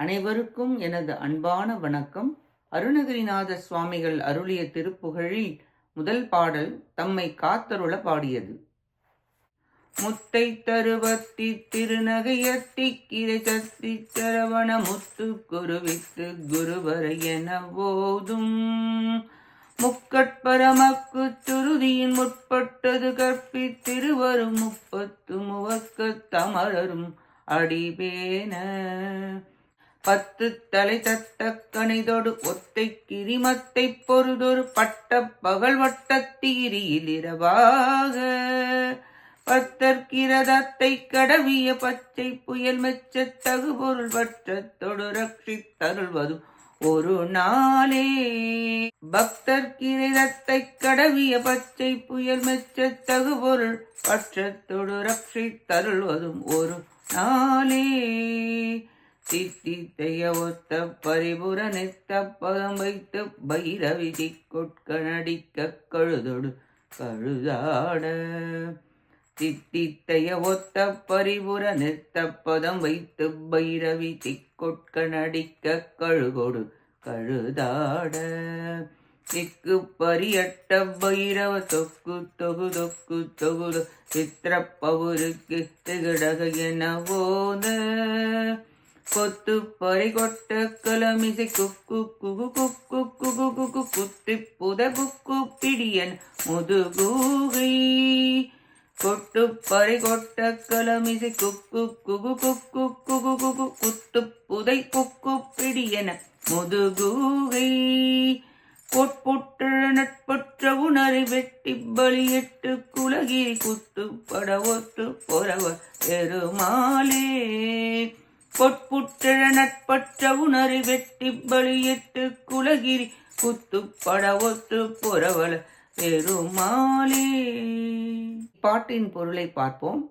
அனைவருக்கும் எனது அன்பான வணக்கம். அருணகிரிநாத சுவாமிகள் அருளிய திருப்புகழில் முதல் பாடல் தம்மை காத்தருள பாடியது. முத்தை தருவத்தி திருநகையத்தி கிரை சத்தி சரவண முத்து குருவித்து குருவரை என போதும் முக்கட்பரமக்கு துருதியின் முற்பட்டது கற்பித்திருவரும் முப்பத்து முவக்க தமரரும் அடிபேன. பத்து தலை தட்ட கணிதொடு ஒத்தை கிரிமத்தை பொருதொரு பட்ட பகல் வட்டத்தீரியில் இரவாக. பத்தற்கிரதத்தை கடவிய பச்சை புயல் மெச்ச தகுபொருள் பற்றத்தொடு ரட்சித்தருள்வதும் ஒரு நாளே. பக்தர் கிரதத்தை கடவிய பச்சை புயல் மெச்ச தகுபொருள் பற்றத்தொடு ரட்சித்தருள்வதும் ஒரு நாளே. தித்தித்தைய ஒத்த பரிபுர நெத்த பதம் வைத்து பைரவி திக்கொட்க நடிக்க கழுதொடு கழுதாட. தித்தித்தைய ஒத்த பரிபுர நிறுத்த பதம் வைத்து பைரவி திக்கொட்க நடிக்க கழுகொடு கழுதாட. திக்கு பரியட்ட பைரவ தொக்கு தொகு தொக்கு தொகுது சித்திரப்பவுருக்கு திகடக என போத கொத்து பறி கொட்ட கலமிசை குக்கு குகு குக்கு குகு குகு குத்தி புத குக்கு பிடியன் முதுகூகை. கொட்டு பறி கொட்ட கலமிசை குக்கு குகு குக்கு குகு குகு குத்து புதை குக்கு பிடியன முதுகூகை. பொட்புற்ற நட்பற்ற உணரை வெட்டி பலியிட்டு குலகிரி குத்து படவொத்து பொறவர் பெருமாளே. பொட்புற்ற நட்பற்ற உணரி வெட்டி பலியிட்டு குலகிரி குத்து பட ஒத்து புறவல பெருமாளே. பாட்டின் பொருளை பார்ப்போம்.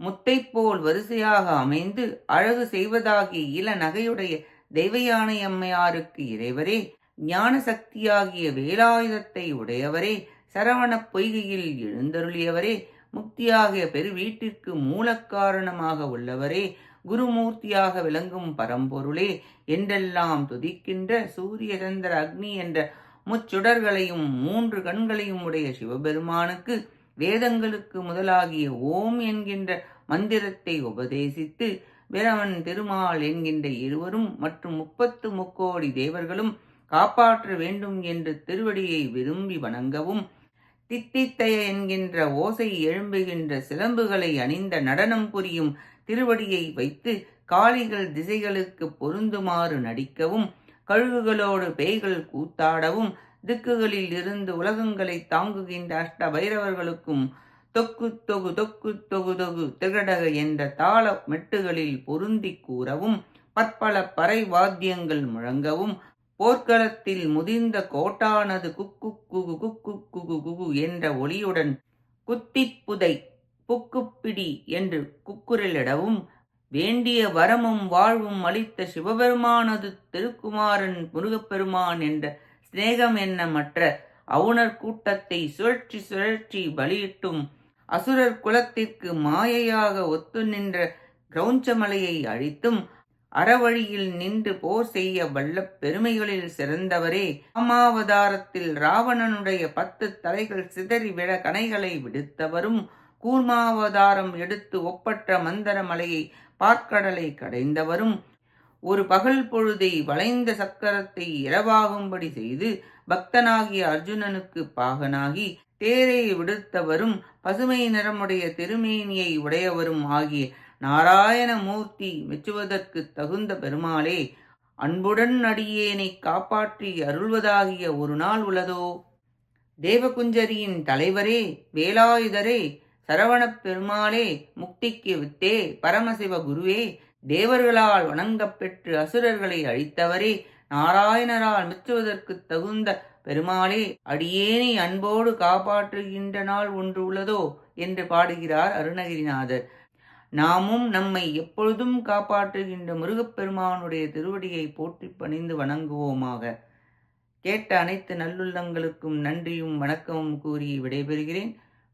முத்தை போல் வரிசையாக அமைந்து அழகு செய்வதாகிய இள நகையுடைய தெய்வயானை அம்மையாருக்கு இறைவரே ஞான சக்தியாகிய வேலாயுதத்தை உடையவரே சரவணப் பொய்கையில் எழுந்தருளியவரே முக்தியாகிய பெரு வீட்டிற்கு மூலக்காரணமாக உள்ளவரே குருமூர்த்தியாக விளங்கும் பரம்பொருளே என்றெல்லாம் துதிக்கின்ற சூரிய சந்திர அக்னி என்ற முச்சுடர்களையும் மூன்று கண்களையும் உடைய சிவபெருமானுக்கு வேதங்களுக்கு முதலாகிய ஓம் என்கின்ற மந்திரத்தை உபதேசித்து பிரவன் திருமால் என்கின்ற இருவரும் மற்றும் முப்பத்து முக்கோடி தேவர்களும் காப்பாற்ற வேண்டும் என்று திருவடியை விரும்பி வணங்கவும் தித்தித்தைய என்கின்ற ஓசை எழும்புகின்ற சிலம்புகளை அணிந்த நடனம் புரியும் திருவடியை வைத்து காளிகள் திசைகளுக்கு பொருந்துமாறு நடிக்கவும் கழுகுகளோடு பேய்கள் கூத்தாடவும் திக்குகளில் இருந்து உலகங்களை தாங்குகின்ற அஷ்ட பைரவர்களுக்கும் தொக்கு தொகு தொக்கு தொகு தொகு திகடக என்ற தாள மெட்டுகளில் பொருந்தி கூறவும் பற்பல பறை வாத்தியங்கள் முழங்கவும் போர்க்களத்தில் முதிர்ந்த கோட்டானது குக்கு குகு குக்கு குகு குகு என்ற ஒளியுடன் குத்திப்புதை புக்குப்பிடி என்று குக்குரலிடவும் வேண்டிய வரமும் வாழ்வும் அளித்த சிவபெருமானது திருக்குமாரன் முருகப்பெருமான் என்ற சிநேகம் என்ன மற்ற அவுணர் கூட்டத்தை சுழற்சி சுழற்சி பலியிட்டும் அசுரர் குலத்திற்கு மாயையாக ஒத்து நின்ற கிரௌஞ்சமலையை அழித்தும் அறவழியில் நின்று போர் செய்ய வல்ல பெருமைகளில் சிறந்தவரே. ராமாவதாரத்தில் ராவணனுடைய பத்து தலைகள் சிதறிவிட கணைகளை விடுத்தவரும் கூர்மாவதாரம் எடுத்து ஒப்பற்ற மந்தர மலையை பார்க்கடலை கடைந்தவரும் ஒரு பகல் பொழுதை வளைந்த சக்கரத்தை இரவாகும்படி செய்து பக்தனாகிய அர்ஜுனனுக்கு பாகனாகி தேரை விடுத்தவரும் பசுமை நிறமுடைய திருமேனியை உடையவரும் ஆகிய நாராயண மூர்த்தி மெச்சுவதற்கு தகுந்த பெருமாளே அன்புடன் அடியேனை காப்பாற்றி அருள்வதாகிய ஒரு நாள் உள்ளதோ தேவகுஞ்சரியின் தலைவரே வேலாயுதரே சரவணப் பெருமாளே முக்திக்கு வித்தே பரமசிவ குருவே தேவர்களால் வணங்கப்பெற்று அசுரர்களை அழித்தவரே நாராயணரால் மெச்சுவதற்கு தகுந்த பெருமாளே அடியேனை அன்போடு காப்பாற்றுகின்ற நாள் ஒன்று உள்ளதோ என்று பாடுகிறார் அருணகிரிநாதர். நாமும் நம்மை எப்பொழுதும் காப்பாற்றுகின்ற முருகப்பெருமானுடைய திருவடியை போற்றி பணிந்து வணங்குவோமாக. கேட்ட அனைத்து நல்லுள்ளங்களுக்கும் நன்றியும் வணக்கமும் கூறி விடைபெறுகிறேன்.